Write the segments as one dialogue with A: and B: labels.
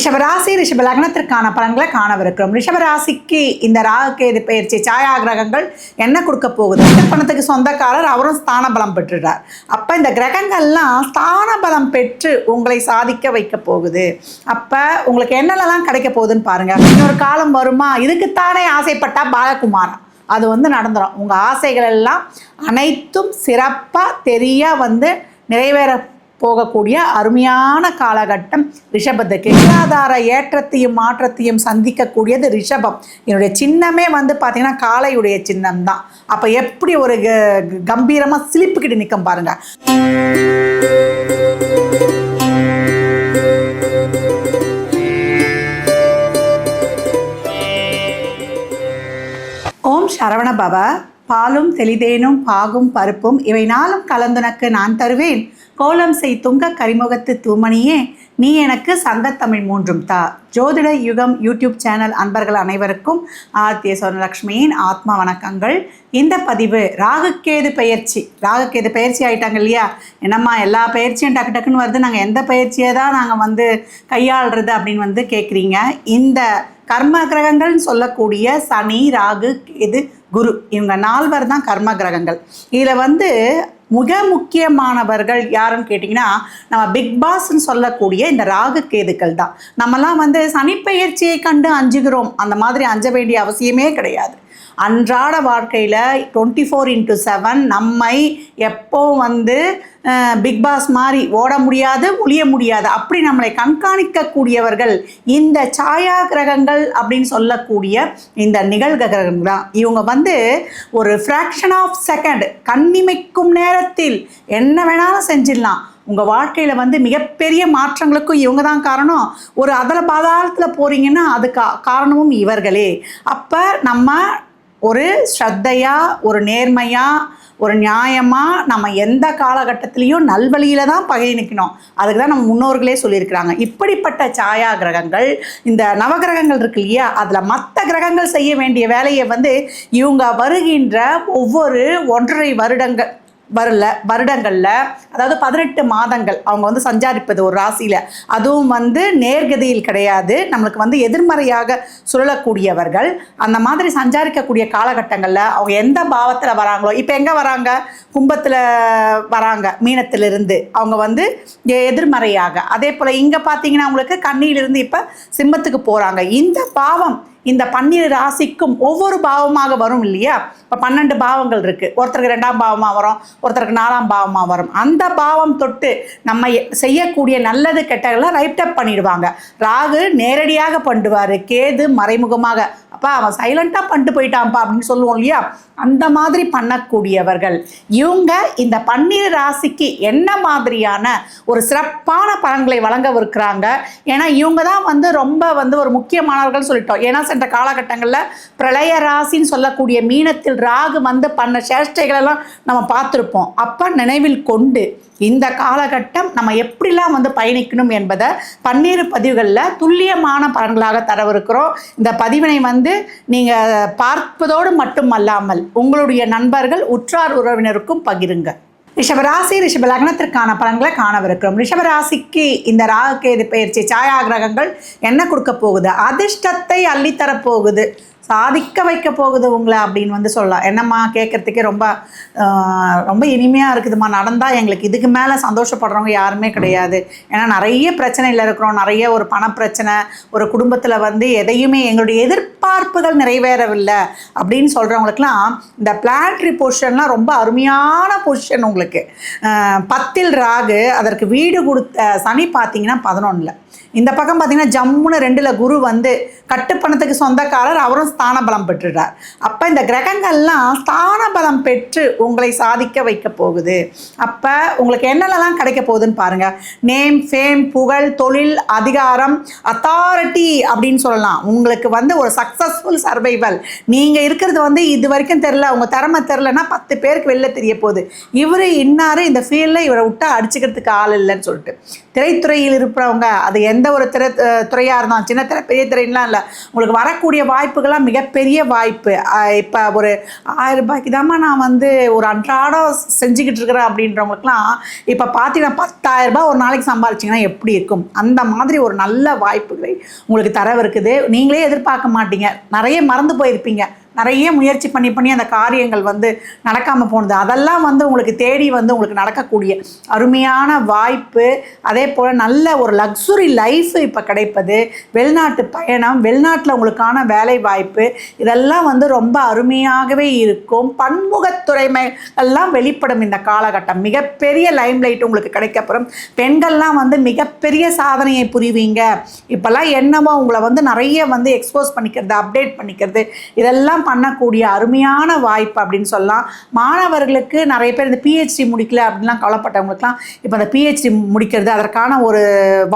A: ரிஷபராசி ரிஷப லக்னத்திற்கான பலன்களை காணவிருக்கிறோம் ரிஷபராசிக்கு இந்த ராகுகேது பயிற்சி சாயா கிரகங்கள் என்ன கொடுக்க போகுது பணத்துக்கு சொந்தக்காரர் அவரும் ஸ்தான பலம் பெற்றுறார் அப்போ இந்த கிரகங்கள்லாம் ஸ்தான பலம் பெற்று உங்களை சாதிக்க வைக்க போகுது அப்போ உங்களுக்கு என்னெல்லாம் கிடைக்க போகுதுன்னு பாருங்கள் இன்னொரு காலம் வருமா இதுக்குத்தானே ஆசைப்பட்டா பாலகுமாரன் அது வந்து நடந்துடும் உங்கள் ஆசைகள் எல்லாம் அனைத்தும் சிறப்பாக தெரிய வந்து நிறைவேற போகக்கூடிய அருமையான காலகட்டம் ரிஷபத்துக்கு மூலாதார ஏற்றத்தையும் மாற்றத்தையும் சந்திக்கக்கூடியது ரிஷபம் என்னுடைய சின்னமே வந்து பார்த்தீங்கன்னா காளையுடைய சின்னம் தான் அப்போ எப்படி ஒரு கம்பீரமாக சிலிப்புக்கிட்டு நிற்கும் பாருங்க சரவண பவ பாலும் தெளிதேனும் பாகும் பருப்பும் இவை நாளும் கலந்துனக்கு நான் தருவேன் கோலம் செய் துங்க கரிமுகத்து தூமணியே நீ எனக்கு சங்கத்தமிழ் மூன்றும் தா ஜோதிட யுகம் யூடியூப் சேனல் அன்பர்கள் அனைவருக்கும் ஆர்த்திய சோனலக்ஷ்மியின் ஆத்மா வணக்கங்கள் இந்த பதிவு ராகுக்கேது பயிற்சி ராகுக்கேது பயிற்சி ஆகிட்டாங்க இல்லையா என்னம்மா எல்லா பயிற்சியும் டக்கு டக்குன்னு வருது நாங்கள் எந்த பயிற்சியை தான் நாங்கள் வந்து கையாளுறது அப்படின்னு வந்து கேட்குறீங்க இந்த கர்ம கிரகங்கள்னு சொல்லக்கூடிய சனி ராகு இது குரு இவங்க நால்வர் தான் கர்ம கிரகங்கள் இதில் வந்து மிக முக்கியமானவர்கள் யாருன்னு கேட்டிங்கன்னா நம்ம பிக் பாஸ்ன்னு சொல்லக்கூடிய இந்த ராகு கேதுக்கள் தான் நம்மலாம் வந்து சனிப்பெயர்ச்சியை கண்டு அஞ்சுகிறோம் அந்த மாதிரி அஞ்ச வேண்டிய அவசியமே கிடையாது அன்றாட வாழ்க்கையில் டுவெண்ட்டி ஃபோர் இன்ட்டு செவன் நம்மை எப்போ வந்து பிக் பாஸ் மாதிரி ஓட முடியாது ஒழிய முடியாது அப்படி நம்மளை கண்காணிக்கக்கூடியவர்கள் இந்த சாயா கிரகங்கள் அப்படின்னு சொல்லக்கூடிய இந்த நிகழ்க கிரகங்கள் தான் இவங்க வந்து ஒரு ஃப்ராக்ஷன் ஆஃப் செகண்ட் கண்ணிமைக்கும் நேரத்தில் என்ன வேணாலும் செஞ்சிடலாம் உங்கள் வாழ்க்கையில் வந்து மிகப்பெரிய மாற்றங்களுக்கும் இவங்க தான் காரணம் ஒரு அதில் பாதாளத்தில் போகிறீங்கன்னா அதுக்கு காரணமும் இவர்களே அப்போ நம்ம ஒரு ஸ்ரத்தையாக ஒரு நேர்மையாக ஒரு நியாயமாக நம்ம எந்த காலகட்டத்திலையும் நல்வழியில் தான் நிற்கணும் அதுக்கு தான் நம்ம முன்னோர்களே சொல்லியிருக்கிறாங்க இப்படிப்பட்ட சாயா கிரகங்கள் இந்த நவகிரகங்கள் இருக்கு இல்லையா அதில் மற்ற கிரகங்கள் செய்ய வேண்டிய வேலையை வந்து இவங்க வருகின்ற ஒவ்வொரு ஒன்றரை வருடங்கள் வரல வருடங்களில் அதாவது பதினெட்டு மாதங்கள் அவங்க வந்து சஞ்சாரிப்பது ஒரு ராசியில் அதுவும் வந்து நேர்கதியில் கிடையாது நம்மளுக்கு வந்து எதிர்மறையாக சுழலக்கூடியவர்கள் அந்த மாதிரி சஞ்சாரிக்கக்கூடிய காலகட்டங்களில் அவங்க எந்த பாவத்தில் வராங்களோ இப்போ எங்கே வராங்க கும்பத்தில் வராங்க மீனத்திலிருந்து அவங்க வந்து எதிர்மறையாக அதே போல் இங்கே பார்த்தீங்கன்னா அவங்களுக்கு கண்ணியிலிருந்து இப்போ சிம்மத்துக்கு போகிறாங்க இந்த பாவம் இந்த பன்னிரு ராசிக்கும் ஒவ்வொரு பாவமாக வரும் இல்லையா இப்போ பன்னெண்டு பாவங்கள் இருக்குது ஒருத்தருக்கு ரெண்டாம் பாவமாக வரும் ஒருத்தருக்கு நாலாம் பாவமாக வரும் அந்த பாவம் தொட்டு நம்ம செய்யக்கூடிய நல்லது கெட்டதெல்லாம் ரைட்டப் பண்ணிடுவாங்க ராகு நேரடியாக பண்ணுவார் கேது மறைமுகமாக அப்பா அவன் சைலண்ட்டாக பண்ணிட்டு போயிட்டான்ப்பா அப்படின்னு சொல்லுவோம் இல்லையா அந்த மாதிரி பண்ணக்கூடியவர்கள் இவங்க இந்த பன்னீர் ராசிக்கு என்ன மாதிரியான ஒரு சிறப்பான பலன்களை வழங்கவிருக்கிறாங்க ஏன்னா இவங்க தான் வந்து ரொம்ப வந்து ஒரு முக்கியமானவர்கள் சொல்லிட்டோம் ஏன்னா சென்ற காலகட்டங்களில் பிரளய ராசின்னு சொல்லக்கூடிய மீனத்தில் ராகு வந்து பண்ண சேஷ்டைகளெல்லாம் நம்ம பார்த்துருப்போம் அப்போ நினைவில் கொண்டு இந்த காலகட்டம் நம்ம எப்படிலாம் வந்து பயணிக்கணும் என்பதை பன்னீர் பதிவுகளில் துல்லியமான பலன்களாக தரவிருக்கிறோம் இந்த பதிவினை வந்து நீங்கள் பார்ப்பதோடு மட்டும் அல்லாமல் உங்களுடைய நண்பர்கள் உற்றார் உறவினருக்கும் பகிருங்கள் ரிஷபராசி ரிஷப லக்னத்திற்கான பலன்களை காணவிருக்கிறோம் ரிஷபராசிக்கு இந்த ராகு கேது பயிற்சி சாயா கிரகங்கள் என்ன கொடுக்க போகுது அதிர்ஷ்டத்தை அள்ளித்தரப்போகுது சாதிக்க வைக்க போகுது உங்களை அப்படின்னு வந்து சொல்லலாம் என்னம்மா கேட்குறதுக்கே ரொம்ப ரொம்ப இனிமையாக இருக்குதுமா நடந்தால் எங்களுக்கு இதுக்கு மேலே சந்தோஷப்படுறவங்க யாருமே கிடையாது ஏன்னா நிறைய பிரச்சனையில் இருக்கிறோம் நிறைய ஒரு பணப்பிரச்சனை ஒரு குடும்பத்தில் வந்து எதையுமே எங்களுடைய எதிர்பார்ப்புகள் நிறைவேறவில்லை அப்படின்னு சொல்கிறவங்களுக்குலாம் இந்த பிளான்ட்ரி பொசிஷன்லாம் ரொம்ப அருமையான பொசிஷன் உங்களுக்கு பத்தில் ராகு அதற்கு வீடு கொடுத்த சனி பார்த்தீங்கன்னா பதினொன்றில் இந்த பக்கம் பார்த்தீங்கன்னா ஜம்முன்னு ரெண்டில் குரு வந்து கட்டுப்பணத்துக்கு சொந்தக்காரர் அவரும் ஸ்தான பலம் பெற்றுட்டார் அப்போ இந்த கிரகங்கள்லாம் ஸ்தான பலம் பெற்று உங்களை சாதிக்க வைக்க போகுது அப்போ உங்களுக்கு என்னென்னலாம் கிடைக்க போகுதுன்னு பாருங்கள் நேம் ஃபேம் புகழ் தொழில் அதிகாரம் அத்தாரிட்டி அப்படின்னு சொல்லலாம் உங்களுக்கு வந்து ஒரு சக்ஸஸ்ஃபுல் சர்வைவல் நீங்கள் இருக்கிறது வந்து இது வரைக்கும் தெரில உங்கள் திறமை தெரிலனா பத்து பேருக்கு வெளில தெரிய போகுது இவர் இன்னார் இந்த ஃபீல்டில் இவரை விட்டா அடிச்சுக்கிறதுக்கு ஆள் இல்லைன்னு சொல்லிட்டு திரைத்துறையில் இருப்பவங்க அது எந்த ஒரு திரை துறையாக இருந்தாலும் சின்ன திரை பெரிய திரையிலாம் இல்லை உங்களுக்கு வரக்கூடிய வாய்ப்புகள்லாம் மிகப்பெரிய வாய்ப்பு இப்போ ஒரு ஆயிரம் ரூபாய்க்கு தாம்மா நான் வந்து ஒரு அன்றாடம் செஞ்சுக்கிட்டு இருக்கிறேன் அப்படின்றவங்களுக்குலாம் இப்போ பார்த்தீங்கன்னா ரூபாய் ஒரு நாளைக்கு சம்பாதிச்சிங்கன்னா எப்படி இருக்கும் அந்த மாதிரி ஒரு நல்ல வாய்ப்புகளை உங்களுக்கு தரவு இருக்குது நீங்களே எதிர்பார்க்க மாட்டீங்க நிறைய மறந்து போயிருப்பீங்க நிறைய முயற்சி பண்ணி பண்ணி அந்த காரியங்கள் வந்து நடக்காமல் போனது அதெல்லாம் வந்து உங்களுக்கு தேடி வந்து உங்களுக்கு நடக்கக்கூடிய அருமையான வாய்ப்பு அதே போல் நல்ல ஒரு லக்ஸுரி லைஃப் இப்போ கிடைப்பது வெளிநாட்டு பயணம் வெளிநாட்டில் உங்களுக்கான வேலை வாய்ப்பு இதெல்லாம் வந்து ரொம்ப அருமையாகவே இருக்கும் பன்முகத்துறைமை எல்லாம் வெளிப்படும் இந்த காலகட்டம் மிகப்பெரிய லைம் லைட் உங்களுக்கு கிடைக்கப்புறம் பெண்கள்லாம் வந்து மிகப்பெரிய சாதனையை புரிவீங்க இப்போல்லாம் என்னவோ உங்களை வந்து நிறைய வந்து எக்ஸ்போஸ் பண்ணிக்கிறது அப்டேட் பண்ணிக்கிறது இதெல்லாம் பண்ணக்கூடிய அருமையான வாய்ப்பு அப்படின்னு சொல்லலாம் மாணவர்களுக்கு நிறைய பேர் இந்த பிஹெச்டி முடிக்கல அப்படின்லாம் கவலைப்பட்டவங்களுக்குலாம் இப்போ அந்த பிஹெச்டி முடிக்கிறது அதற்கான ஒரு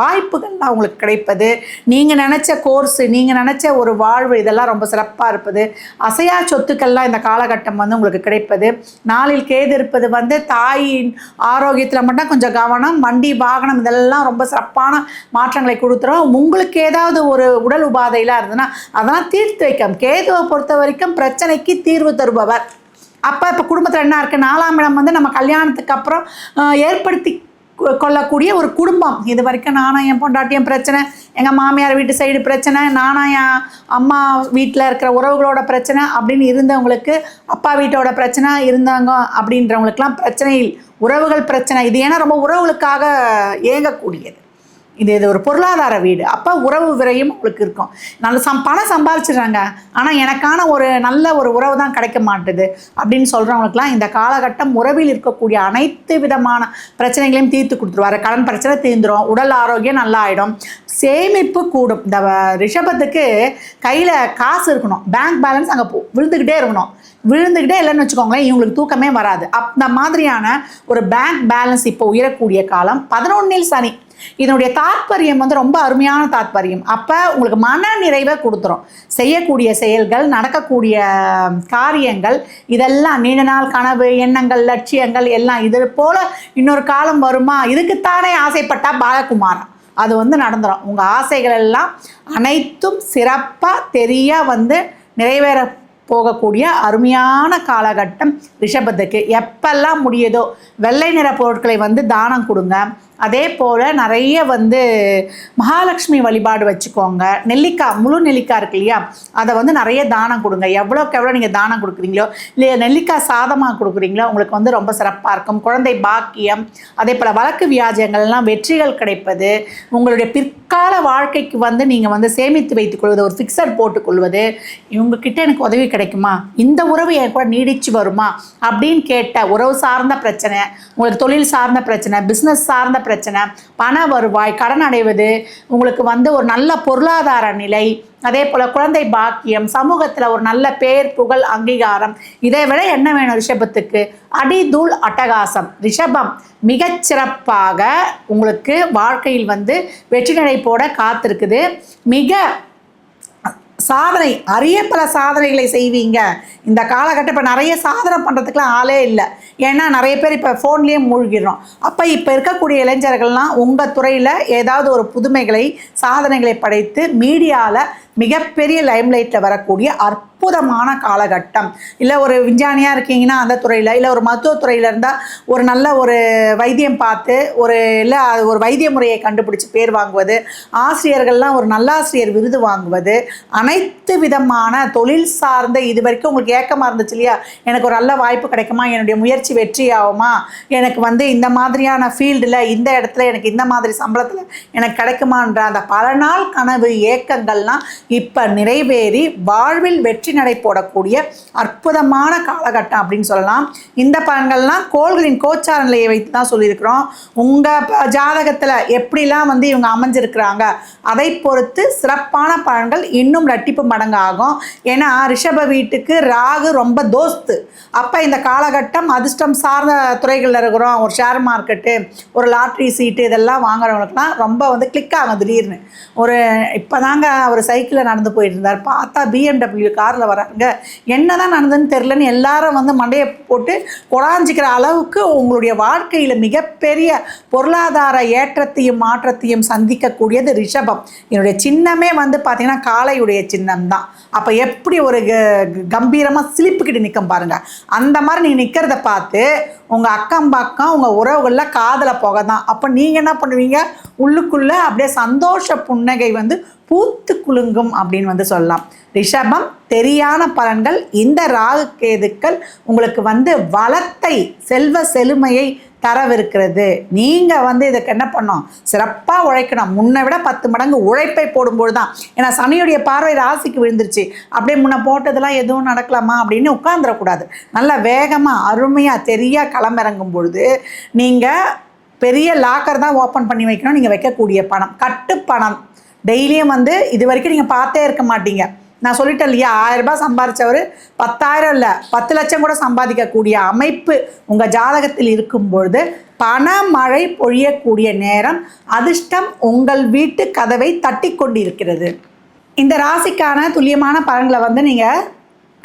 A: வாய்ப்புகள்லாம் அவங்களுக்கு கிடைப்பது நீங்கள் நினச்ச கோர்ஸு நீங்கள் நினச்ச ஒரு வாழ்வு இதெல்லாம் ரொம்ப சிறப்பாக இருப்பது அசையா சொத்துக்கள்லாம் இந்த காலகட்டம் வந்து உங்களுக்கு கிடைப்பது நாளில் கேது இருப்பது வந்து தாயின் ஆரோக்கியத்தில் மட்டும் கொஞ்சம் கவனம் வண்டி வாகனம் இதெல்லாம் ரொம்ப சிறப்பான மாற்றங்களை கொடுத்துரும் உங்களுக்கு ஏதாவது ஒரு உடல் உபாதையெல்லாம் இருந்ததுன்னா அதெல்லாம் தீர்த்து வைக்கும் கேதுவை பொறுத்த வரைக்கும் வரைக்கும் பிரச்சனைக்கு தீர்வு தருபவர் அப்போ இப்போ குடும்பத்தில் என்ன இருக்குது நாலாம் இடம் வந்து நம்ம கல்யாணத்துக்கு அப்புறம் ஏற்படுத்தி கொள்ளக்கூடிய ஒரு குடும்பம் இது வரைக்கும் நானும் என் பொண்டாட்டியும் பிரச்சனை எங்கள் மாமியார் வீட்டு சைடு பிரச்சனை நானும் என் அம்மா வீட்டில் இருக்கிற உறவுகளோட பிரச்சனை அப்படின்னு இருந்தவங்களுக்கு அப்பா வீட்டோட பிரச்சனை இருந்தாங்க அப்படின்றவங்களுக்கெல்லாம் பிரச்சனை உறவுகள் பிரச்சனை இது ஏன்னா ரொம்ப உறவுகளுக்காக ஏங்கக்கூடியது இது இது ஒரு பொருளாதார வீடு அப்போ உறவு விரையும் அவளுக்கு இருக்கும் நல்ல சம் பணம் சம்பாதிச்சிடுறாங்க ஆனால் எனக்கான ஒரு நல்ல ஒரு உறவு தான் கிடைக்க மாட்டுது அப்படின்னு சொல்கிறவங்களுக்குலாம் இந்த காலகட்டம் உறவில் இருக்கக்கூடிய அனைத்து விதமான பிரச்சனைகளையும் தீர்த்து கொடுத்துருவார் கடன் பிரச்சனை தீர்ந்துடும் உடல் ஆரோக்கியம் நல்லா ஆகிடும் சேமிப்பு கூடும் இந்த ரிஷபத்துக்கு கையில் காசு இருக்கணும் பேங்க் பேலன்ஸ் அங்கே விழுந்துக்கிட்டே இருக்கணும் விழுந்துக்கிட்டே இல்லைன்னு வச்சுக்கோங்களேன் இவங்களுக்கு தூக்கமே வராது அந்த மாதிரியான ஒரு பேங்க் பேலன்ஸ் இப்போ உயரக்கூடிய காலம் பதினொன்னில் சனி இதனுடைய தாற்பயம் வந்து ரொம்ப அருமையான தாற்பயம் அப்போ உங்களுக்கு மன நிறைவை கொடுத்துரும் செய்யக்கூடிய செயல்கள் நடக்கக்கூடிய காரியங்கள் இதெல்லாம் நீண்ட நாள் கனவு எண்ணங்கள் லட்சியங்கள் எல்லாம் இது போல் இன்னொரு காலம் வருமா இதுக்குத்தானே ஆசைப்பட்டா பாலகுமாரன் அது வந்து நடந்துடும் உங்கள் ஆசைகள் எல்லாம் அனைத்தும் சிறப்பாக தெரிய வந்து நிறைவேற போகக்கூடிய அருமையான காலகட்டம் ரிஷபத்துக்கு எப்பெல்லாம் முடியுதோ வெள்ளை நிற பொருட்களை வந்து தானம் கொடுங்க அதே போல் நிறைய வந்து மகாலட்சுமி வழிபாடு வச்சுக்கோங்க நெல்லிக்காய் முழு நெல்லிக்காய் இருக்கு இல்லையா அதை வந்து நிறைய தானம் கொடுங்க எவ்வளோக்கு எவ்வளோ நீங்கள் தானம் கொடுக்குறீங்களோ இல்லையா நெல்லிக்காய் சாதமாக கொடுக்குறீங்களோ உங்களுக்கு வந்து ரொம்ப சிறப்பாக இருக்கும் குழந்தை பாக்கியம் அதே போல் வழக்கு வியாஜங்கள்லாம் வெற்றிகள் கிடைப்பது உங்களுடைய பிற்கால வாழ்க்கைக்கு வந்து நீங்கள் வந்து சேமித்து கொள்வது ஒரு ஃபிக்ஸர் போட்டுக்கொள்வது இவங்கக்கிட்ட எனக்கு உதவி கிடைக்குமா இந்த உறவு என் கூட நீடிச்சு வருமா அப்படின்னு கேட்ட உறவு சார்ந்த பிரச்சனை உங்களுக்கு தொழில் சார்ந்த பிரச்சனை பிஸ்னஸ் சார்ந்த பிரச்சனை பண வருவாய் கடன் அடைவது உங்களுக்கு வந்து ஒரு நல்ல பொருளாதார நிலை அதே போல் குழந்தை பாக்கியம் சமூகத்தில் ஒரு நல்ல பேர் புகழ் அங்கீகாரம் இதை விட என்ன வேணும் ரிஷபத்துக்கு அடிதூள் அட்டகாசம் ரிஷபம் மிகச்சிறப்பாக உங்களுக்கு வாழ்க்கையில் வந்து வெற்றி நடை போட காத்திருக்குது மிக சாதனை அரிய பல சாதனைகளை செய்வீங்க இந்த காலகட்டம் இப்போ நிறைய சாதனை பண்ணுறதுக்குலாம் ஆளே இல்லை ஏன்னா நிறைய பேர் இப்போ ஃபோன்லேயே மூழ்கிடுறோம் அப்போ இப்போ இருக்கக்கூடிய இளைஞர்கள்லாம் உங்கள் துறையில் ஏதாவது ஒரு புதுமைகளை சாதனைகளை படைத்து மீடியாவில் மிகப்பெரிய லைம்லைட்டில் வரக்கூடிய அற்புதமான காலகட்டம் இல்லை ஒரு விஞ்ஞானியாக இருக்கீங்கன்னா அந்த துறையில் இல்லை ஒரு மருத்துவத்துறையில் இருந்தால் ஒரு நல்ல ஒரு வைத்தியம் பார்த்து ஒரு இல்லை அது ஒரு வைத்திய முறையை கண்டுபிடிச்சி பேர் வாங்குவது ஆசிரியர்கள்லாம் ஒரு நல்லாசிரியர் விருது வாங்குவது அனை அனைத்து விதமான தொழில் சார்ந்த இது வரைக்கும் உங்களுக்கு ஏக்கமாக இருந்துச்சு இல்லையா எனக்கு ஒரு நல்ல வாய்ப்பு கிடைக்குமா என்னுடைய முயற்சி வெற்றி ஆகுமா எனக்கு வந்து இந்த மாதிரியான ஃபீல்டில் இந்த இடத்துல எனக்கு இந்த மாதிரி சம்பளத்தில் எனக்கு கிடைக்குமான்ற அந்த பல நாள் கனவு ஏக்கங்கள்லாம் இப்போ நிறைவேறி வாழ்வில் வெற்றி நடை போடக்கூடிய அற்புதமான காலகட்டம் அப்படின்னு சொல்லலாம் இந்த பலன்கள்லாம் கோள்களின் கோச்சார நிலையை வைத்து தான் சொல்லியிருக்கிறோம் உங்கள் ஜாதகத்தில் எப்படிலாம் வந்து இவங்க அமைஞ்சிருக்கிறாங்க அதை பொறுத்து சிறப்பான பலன்கள் இன்னும் இரட்டிப்பு மடங்கு ஆகும் ஏன்னா ரிஷப வீட்டுக்கு ராகு ரொம்ப தோஸ்து அப்போ இந்த காலகட்டம் அதிர்ஷ்டம் சார்ந்த துறைகளில் இருக்கிறோம் ஒரு ஷேர் மார்க்கெட்டு ஒரு லாட்ரி சீட்டு இதெல்லாம் வாங்குறவங்களுக்குலாம் ரொம்ப வந்து கிளிக் ஆகும் திடீர்னு ஒரு இப்போ தாங்க அவர் சைக்கிளில் நடந்து போயிட்டு இருந்தார் பார்த்தா பிஎம்டபிள்யூ காரில் வராங்க என்ன தான் நடந்ததுன்னு தெரிலன்னு எல்லாரும் வந்து மண்டையை போட்டு குழாஞ்சிக்கிற அளவுக்கு உங்களுடைய வாழ்க்கையில் மிகப்பெரிய பொருளாதார ஏற்றத்தையும் மாற்றத்தையும் சந்திக்கக்கூடியது ரிஷபம் என்னுடைய சின்னமே வந்து பார்த்திங்கன்னா காலையுடைய சின்னம் தான் அப்போ எப்படி ஒரு கம்பீரமாக சிலிப்புக்கிட்டு நிற்கும் பாருங்கள் அந்த மாதிரி நீங்கள் நிற்கிறத பார்த்து உங்கள் அக்கம் பக்கம் உங்கள் உறவுகளில் காதலை போக தான் அப்போ நீங்கள் என்ன பண்ணுவீங்க உள்ளுக்குள்ளே அப்படியே சந்தோஷ புன்னகை வந்து பூத்து குலுங்கும் அப்படின்னு வந்து சொல்லலாம் ரிஷபம் தெரியான பலன்கள் இந்த ராகு கேதுக்கள் உங்களுக்கு வந்து வளத்தை செல்வ செழுமையை தரவிருக்கிறது நீங்கள் வந்து இதுக்கு என்ன பண்ணும் சிறப்பாக உழைக்கணும் முன்னை விட பத்து மடங்கு உழைப்பை போடும்போது தான் ஏன்னா சனியுடைய பார்வை ராசிக்கு விழுந்துருச்சு அப்படியே முன்ன போட்டதெல்லாம் எதுவும் நடக்கலாமா அப்படின்னு உட்காந்துடக்கூடாது நல்லா வேகமாக அருமையாக தெரியா களமிறங்கும் பொழுது நீங்கள் பெரிய லாக்கர் தான் ஓப்பன் பண்ணி வைக்கணும் நீங்கள் வைக்கக்கூடிய பணம் கட்டு பணம் டெய்லியும் வந்து இது வரைக்கும் நீங்கள் பார்த்தே இருக்க மாட்டீங்க நான் சொல்லிட்டேன் இல்லையா ஆயிரம் ரூபாய் சம்பாதிச்சவர் பத்தாயிரம் இல்லை பத்து லட்சம் கூட சம்பாதிக்கக்கூடிய அமைப்பு உங்கள் ஜாதகத்தில் இருக்கும்பொழுது பண மழை பொழியக்கூடிய நேரம் அதிர்ஷ்டம் உங்கள் வீட்டு கதவை தட்டி கொண்டிருக்கிறது இந்த ராசிக்கான துல்லியமான பலன்களை வந்து நீங்கள்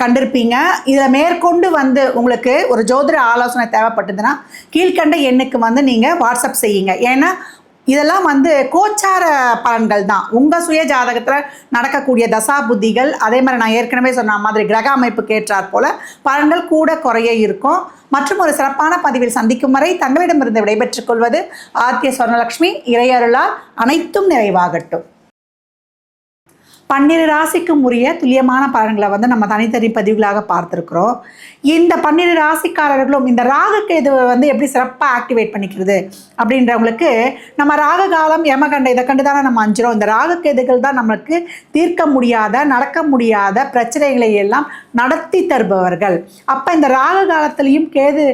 A: கண்டிருப்பீங்க இதில் மேற்கொண்டு வந்து உங்களுக்கு ஒரு ஜோதிட ஆலோசனை தேவைப்பட்டதுன்னா கீழ்கண்ட எண்ணுக்கு வந்து நீங்கள் வாட்ஸ்அப் செய்யுங்க ஏன்னா இதெல்லாம் வந்து கோச்சார பலன்கள் தான் உங்கள் சுய ஜாதகத்தில் நடக்கக்கூடிய தசா புத்திகள் அதே மாதிரி நான் ஏற்கனவே சொன்ன மாதிரி கிரக அமைப்பு ஏற்றாற் போல பலன்கள் கூட குறைய இருக்கும் மற்றும் ஒரு சிறப்பான பதிவில் சந்திக்கும் வரை தங்களிடமிருந்து விடைபெற்றுக் கொள்வது ஆர்கே சொர்ணலக்ஷ்மி இறையருளால் அனைத்தும் நிறைவாகட்டும் பன்னிரு ராசிக்கும் உரிய துல்லியமான பலன்களை வந்து நம்ம தனித்தனி பதிவுகளாக பார்த்துருக்குறோம் இந்த பன்னிரு ராசிக்காரர்களும் இந்த ராகுக்கு வந்து எப்படி சிறப்பாக ஆக்டிவேட் பண்ணிக்கிறது அப்படின்றவங்களுக்கு நம்ம ராகு காலம் யமகண்டை இதை கண்டு தானே நம்ம அஞ்சுறோம் இந்த ராகு கேதுகள் தான் நம்மளுக்கு தீர்க்க முடியாத நடக்க முடியாத பிரச்சனைகளை எல்லாம் நடத்தி தருபவர்கள் அப்போ இந்த ராகு காலத்துலேயும் கேது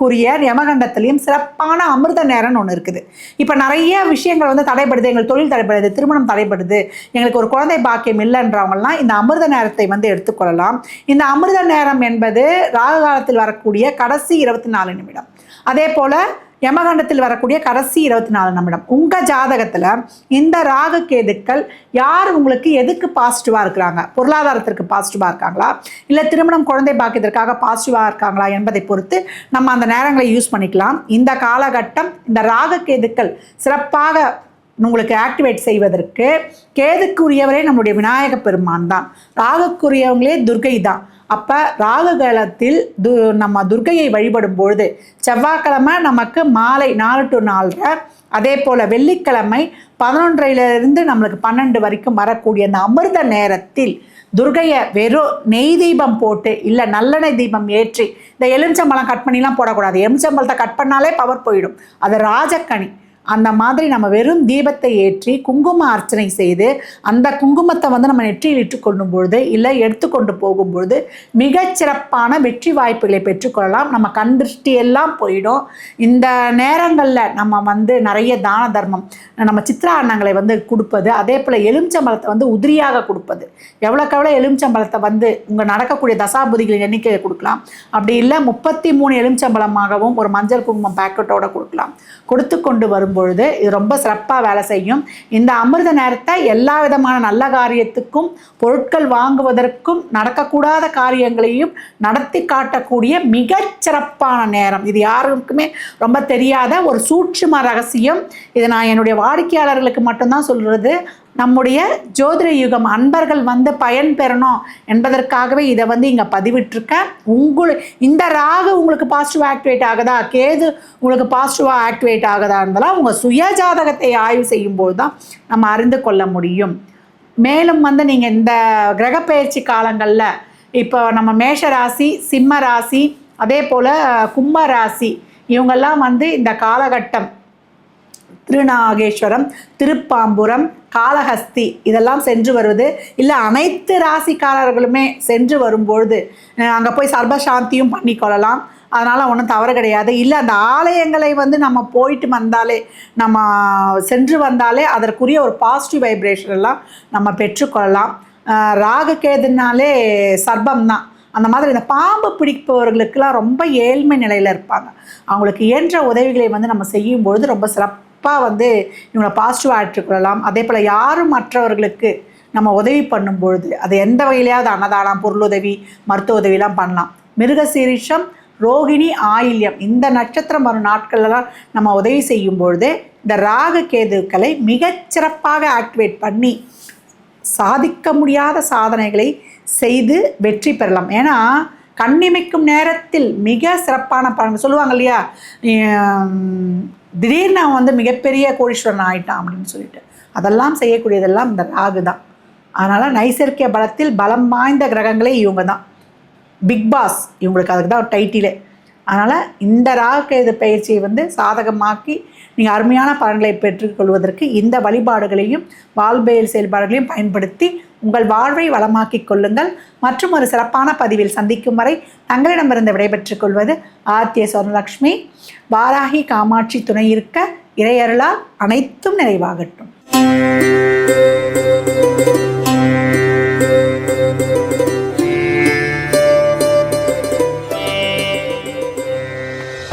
A: கூறிய யமகண்டத்திலையும் சிறப்பான அமிர்த நேரம்னு ஒன்று இருக்குது இப்போ நிறைய விஷயங்கள் வந்து தடைப்படுது எங்கள் தொழில் தடைப்படுது திருமணம் தடைப்படுது எங்களுக்கு ஒரு குழந்தை பாக்கியம் இல்லைன்றவங்கலாம் இந்த அமிர்த நேரத்தை வந்து எடுத்துக்கொள்ளலாம் இந்த அமிர்த நேரம் என்பது ராகு காலத்தில் வரக்கூடிய கடைசி இருபத்தி நாலு நிமிடம் அதே போல் யமகண்டத்தில் வரக்கூடிய கடைசி இருபத்தி நாலு நிமிடம் உங்கள் ஜாதகத்தில் இந்த ராகு கேதுக்கள் யார் உங்களுக்கு எதுக்கு பாசிட்டிவாக இருக்கிறாங்க பொருளாதாரத்திற்கு பாசிட்டிவா இருக்காங்களா இல்லை திருமணம் குழந்தை பாக்கியத்திற்காக பாசிட்டிவாக இருக்காங்களா என்பதை பொறுத்து நம்ம அந்த நேரங்களை யூஸ் பண்ணிக்கலாம் இந்த காலகட்டம் இந்த ராகு கேதுக்கள் சிறப்பாக உங்களுக்கு ஆக்டிவேட் செய்வதற்கு கேதுக்குரியவரே நம்முடைய விநாயக பெருமான் தான் ராகுக்குரியவங்களே துர்கை தான் அப்போ ராகு காலத்தில் து நம்ம துர்கையை வழிபடும் பொழுது செவ்வாய்க்கிழமை நமக்கு மாலை நாலு டு நாலரை அதே போல் வெள்ளிக்கிழமை பதினொன்றையிலிருந்து நம்மளுக்கு பன்னெண்டு வரைக்கும் வரக்கூடிய அந்த அமிர்த நேரத்தில் துர்கையை வெறும் நெய் தீபம் போட்டு இல்லை நல்லெண்ணெய் தீபம் ஏற்றி இந்த எலுமிச்சம்பழம் கட் பண்ணிலாம் போடக்கூடாது எலுமிச்சம்பழத்தை கட் பண்ணாலே பவர் போயிடும் அது ராஜக்கணி அந்த மாதிரி நம்ம வெறும் தீபத்தை ஏற்றி குங்கும அர்ச்சனை செய்து அந்த குங்குமத்தை வந்து நம்ம நெற்றியில் இட்டுக்கொள்ளும் பொழுது இல்லை எடுத்துக்கொண்டு போகும்பொழுது மிகச்சிறப்பான வெற்றி வாய்ப்புகளை பெற்றுக்கொள்ளலாம் நம்ம கண் எல்லாம் போயிடும் இந்த நேரங்களில் நம்ம வந்து நிறைய தான தர்மம் நம்ம சித்திராண்ணங்களை வந்து கொடுப்பது அதே போல் எலுமிச்சம்பழத்தை வந்து உதிரியாக கொடுப்பது எவ்வளோக்கெவ்வளோ எலுமிச்சம்பழத்தை வந்து உங்கள் நடக்கக்கூடிய தசாபுதிகளின் எண்ணிக்கையை கொடுக்கலாம் அப்படி இல்லை முப்பத்தி மூணு எலுமிச்சம்பழமாகவும் ஒரு மஞ்சள் குங்குமம் பேக்கெட்டோட கொடுக்கலாம் கொடுத்து கொண்டு வரும் வரும் பொழுது இது ரொம்ப சிறப்பாக வேலை செய்யும் இந்த அமிர்த நேரத்தை எல்லா விதமான நல்ல காரியத்துக்கும் பொருட்கள் வாங்குவதற்கும் நடக்கக்கூடாத காரியங்களையும் நடத்தி காட்டக்கூடிய மிகச்சிறப்பான நேரம் இது யாருக்குமே ரொம்ப தெரியாத ஒரு சூட்சும ரகசியம் இது நான் என்னுடைய வாடிக்கையாளர்களுக்கு மட்டும்தான் சொல்கிறது நம்முடைய ஜோதிட யுகம் அன்பர்கள் வந்து பயன் பெறணும் என்பதற்காகவே இதை வந்து இங்கே பதிவிட்டிருக்கேன் உங்களு இந்த ராகு உங்களுக்கு பாசிட்டிவ் ஆக்டிவேட் ஆகுதா கேது உங்களுக்கு பாசிட்டிவாக ஆக்டிவேட் ஆகுதா ஆகுதான்றதெல்லாம் உங்கள் சுய ஜாதகத்தை ஆய்வு செய்யும்போது தான் நம்ம அறிந்து கொள்ள முடியும் மேலும் வந்து நீங்கள் இந்த கிரகப்பெயர்ச்சி காலங்களில் இப்போ நம்ம மேஷ ராசி சிம்ம ராசி அதே போல் கும்ப ராசி இவங்கெல்லாம் வந்து இந்த காலகட்டம் திருநாகேஸ்வரம் திருப்பாம்புரம் காலஹஸ்தி இதெல்லாம் சென்று வருவது இல்லை அனைத்து ராசிக்காரர்களுமே சென்று வரும்பொழுது அங்கே போய் சர்வசாந்தியும் பண்ணிக்கொள்ளலாம் அதனால் ஒன்றும் தவறு கிடையாது இல்லை அந்த ஆலயங்களை வந்து நம்ம போயிட்டு வந்தாலே நம்ம சென்று வந்தாலே அதற்குரிய ஒரு பாசிட்டிவ் வைப்ரேஷன் எல்லாம் நம்ம பெற்றுக்கொள்ளலாம் ராகு கேதுனாலே சர்பம் தான் அந்த மாதிரி இந்த பாம்பு பிடிப்பவர்களுக்கெல்லாம் ரொம்ப ஏழ்மை நிலையில் இருப்பாங்க அவங்களுக்கு இயன்ற உதவிகளை வந்து நம்ம செய்யும்பொழுது ரொம்ப சிறப்பு கண்டிப்பாக வந்து இவங்களை பாசிட்டிவாக கொள்ளலாம் அதே போல் யாரும் மற்றவர்களுக்கு நம்ம உதவி பண்ணும் பொழுது அது எந்த வகையிலையாவது அன்னதானம் பொருளுதவி மருத்துவ உதவிலாம் பண்ணலாம் மிருகசீரிஷம் ரோகிணி ஆயில்யம் இந்த நட்சத்திரம் வரும் நாட்கள்லாம் நம்ம உதவி செய்யும் பொழுது இந்த ராக கேதுக்களை மிகச்சிறப்பாக ஆக்டிவேட் பண்ணி சாதிக்க முடியாத சாதனைகளை செய்து வெற்றி பெறலாம் ஏன்னா கண்ணிமைக்கும் நேரத்தில் மிக சிறப்பான பலன் சொல்லுவாங்க இல்லையா திடீர்னு அவன் வந்து மிகப்பெரிய கோடீஸ்வரன் ஆயிட்டான் அப்படின்னு சொல்லிட்டு அதெல்லாம் செய்யக்கூடியதெல்லாம் இந்த ராகு தான் அதனால் நைசர்கிய பலத்தில் பலம் வாய்ந்த கிரகங்களே இவங்க தான் பிக் பாஸ் இவங்களுக்கு அதுக்கு தான் டைட்டிலே அதனால் இந்த ராகுகேது பயிற்சியை வந்து சாதகமாக்கி நீங்கள் அருமையான பலன்களை பெற்றுக்கொள்வதற்கு இந்த வழிபாடுகளையும் வாழ்வியல் செயல்பாடுகளையும் பயன்படுத்தி உங்கள் வாழ்வை வளமாக்கிக் கொள்ளுங்கள் மற்றும் ஒரு சிறப்பான பதிவில் சந்திக்கும் வரை தங்களிடமிருந்து விடைபெற்றுக் கொள்வது ஆர்த்திய சுவர்ணலக்ஷ்மி வாராகி காமாட்சி துணை இருக்க இறையருளால் அனைத்தும் நிறைவாகட்டும்